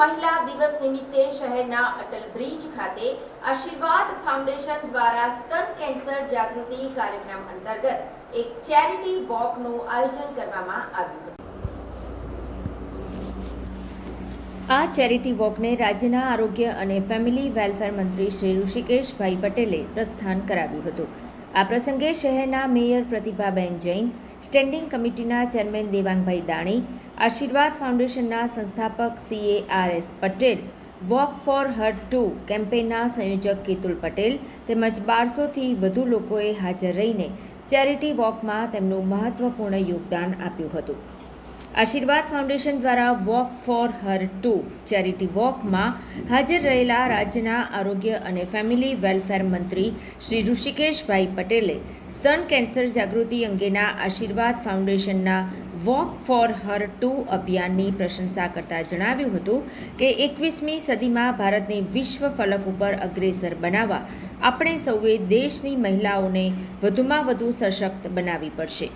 મહિલા દિવસ નિમિત્તે શહેરના અટલ બ્રિજ ખાતે આશીર્વાદ ફાઉન્ડેશન દ્વારા સ્તન કેન્સર જાગૃતિ કાર્યક્રમ અંતર્ગત એક ચેરિટી વોકનું આયોજન કરવામાં આવ્યું હતું. આ ચેરિટી વોકને રાજ્યના આરોગ્ય અને ફેમિલી વેલફેર મંત્રી શ્રી ઋષિકેશભાઈ પટેલે પ્રસ્થાન કરાવ્યું હતું. આ પ્રસંગે શહેરના મેયર પ્રતિભાબેન જૈન, સ્ટેન્ડિંગ કમિટીના ચેરમેન દેવાંગભાઈ દાણી, આશીર્વાદ ફાઉન્ડેશનના સંસ્થાપક CA R S Patel, walk for her two કેમ્પેનના સંયોજક કેતુલ પટેલ તેમજ બારસોથી વધુ લોકોએ હાજર રહીને ચેરિટી વોકમાં તેમનું મહત્વપૂર્ણ યોગદાન આપ્યું હતું. આશીર્વાદ ફાઉન્ડેશન દ્વારા walk for her two charity વોકમાં હાજર રહેલા રાજ્યના આરોગ્ય અને ફેમિલી વેલફેર મંત્રી શ્રી ઋષિકેશભાઈ પટેલે સ્તન કેન્સર જાગૃતિ અંગેના આશીર્વાદ ફાઉન્ડેશનના વોક ફોર હર ટુ અભિયાનની પ્રશંસા કરતા જણાવ્યું હતું કે એકવીસમી સદીમાં ભારતને વિશ્વ ફલક ઉપર અગ્રેસર બનાવવા આપણે સૌએ દેશની મહિલાઓને વધુમાં વધુ સશક્ત બનાવવી પડશે.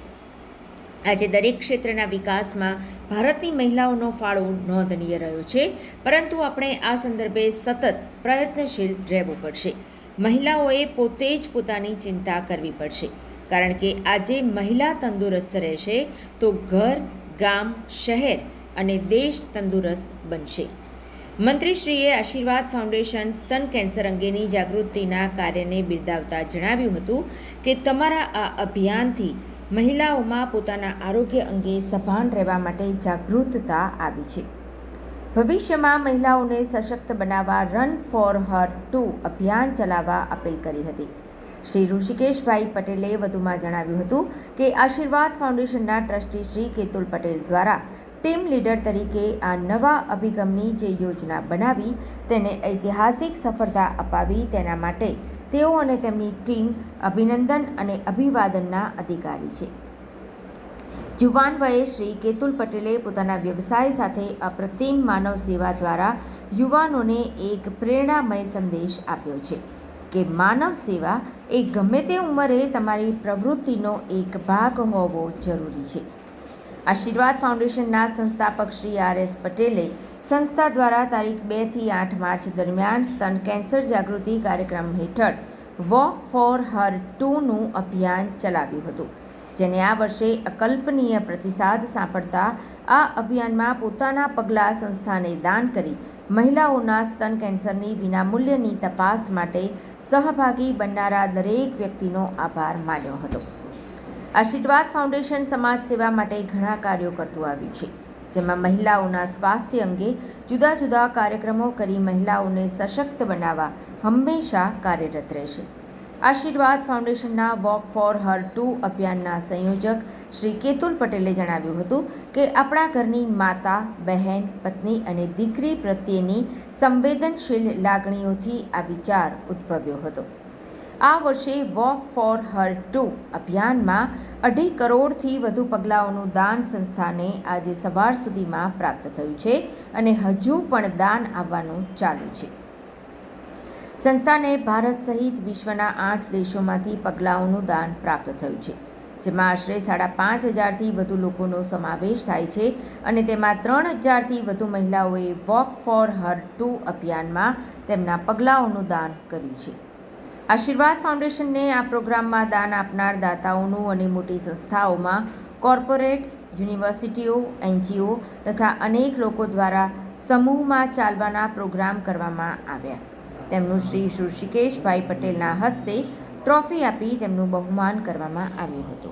આજે દરેક ક્ષેત્રના વિકાસમાં ભારતની મહિલાઓનો ફાળો નોંધનીય રહ્યો છે, પરંતુ આપણે આ સંદર્ભે સતત પ્રયત્નશીલ રહેવું પડશે. મહિલાઓએ પોતે જ પોતાની ચિંતા કરવી પડશે, કારણ કે આજે મહિલા તંદુરસ્ત રહેશે તો ઘર, ગામ, શહેર અને દેશ તંદુરસ્ત બનશે. મંત્રીશ્રીએ આશીર્વાદ ફાઉન્ડેશન સ્તન કેન્સર અંગેની જાગૃતિના કાર્યને બિરદાવતા જણાવ્યું હતું કે તમારા આ અભિયાનથી મહિલાઓમાં પોતાના આરોગ્ય અંગે સભાન રહેવા માટે જાગૃતતા આવી છે. ભવિષ્યમાં મહિલાઓને સશક્ત બનાવવા રન ફોર હર ટુ અભિયાન ચલાવવા અપીલ કરી હતી. શ્રી ઋષિકેશભાઈ પટેલે વધુમાં જણાવ્યું હતું કે આશીર્વાદ ફાઉન્ડેશનના ટ્રસ્ટી શ્રી કેતુલ પટેલ દ્વારા ટીમ લીડર તરીકે આ નવા અભિગમની જે યોજના બનાવી તેને ઐતિહાસિક સફળતા અપાવી તેના માટે તેઓ અને તેમની ટીમ અભિનંદન અને અભિવાદનના અધિકારી છે. યુવાન વયે શ્રી કેતુલ પટેલે પોતાના વ્યવસાય સાથે અપ્રતિમ માનવ સેવા દ્વારા યુવાનોને એક પ્રેરણામય સંદેશ આપ્યો છે કે માનવ સેવા એ ગમે તે ઉંમરે તમારી પ્રવૃત્તિનો એક ભાગ હોવો જરૂરી છે. આશીર્વાદ ફાઉન્ડેશનના સંસ્થાપક શ્રી આર એસ પટેલે સંસ્થા દ્વારા તારીખ બેથી આઠ માર્ચ દરમિયાન સ્તન કેન્સર જાગૃતિ કાર્યક્રમ હેઠળ વોક ફોર હર ટુનું અભિયાન ચલાવ્યું હતું, જેને આ વર્ષે અકલ્પનીય પ્રતિસાદ સાંપડતા આ અભિયાનમાં પોતાના પગલાં સંસ્થાને દાન કરી મહિલાઓના સ્તન કેન્સરની વિનામૂલ્યની તપાસ માટે સહભાગી બનનારા દરેક વ્યક્તિનો આભાર માન્યો હતો. આશીર્વાદ ફાઉન્ડેશન સમાજ સેવા માટે ઘણા કાર્યો કરતું આવ્યું છે, જેમાં મહિલાઓના સ્વાસ્થ્ય અંગે જુદા જુદા કાર્યક્રમો કરી મહિલાઓને સશક્ત બનાવવા હંમેશા કાર્યરત રહેશે. આશીર્વાદ ફાઉન્ડેશનના વોક ફોર હર ટુ અભિયાનના સંયોજક શ્રી કેતુલ પટેલે જણાવ્યું હતું કે આપણા ઘરની માતા, બહેન, પત્ની અને દીકરી પ્રત્યેની સંવેદનશીલ લાગણીઓથી આ વિચાર ઉદ્ભવ્યો હતો. આ વર્ષે વોક ફોર હર ટુ અભિયાનમાં અઢી કરોડથી વધુ પગલાઓનું દાન સંસ્થાને આજે સવાર સુધીમાં પ્રાપ્ત થયું છે અને હજુ પણ દાન આવવાનું ચાલુ છે. સંસ્થાને ભારત સહિત વિશ્વના આઠ દેશોમાંથી પગલાઓનું દાન પ્રાપ્ત થયું છે, જેમાં આશરે સાડા પાંચ હજારથી વધુ લોકોનો સમાવેશ થાય છે અને તેમાં ત્રણ હજારથી વધુ મહિલાઓએ વોક ફોર હર ટુ અભિયાનમાં તેમના પગલાઓનું દાન કર્યું છે. આશીર્વાદ ફાઉન્ડેશનને આ પ્રોગ્રામમાં દાન આપનાર દાતાઓનું અને મોટી સંસ્થાઓમાં કોર્પોરેટ્સ, યુનિવર્સિટીઓ, એનજીઓ તથા અનેક લોકો દ્વારા સમૂહમાં ચાલવાના પ્રોગ્રામ કરવામાં આવ્યા. તેમનું શ્રી ઋષિકેશભાઈ પટેલના હસ્તે ટ્રોફી આપી તેમનું બહુમાન કરવામાં આવ્યું હતું.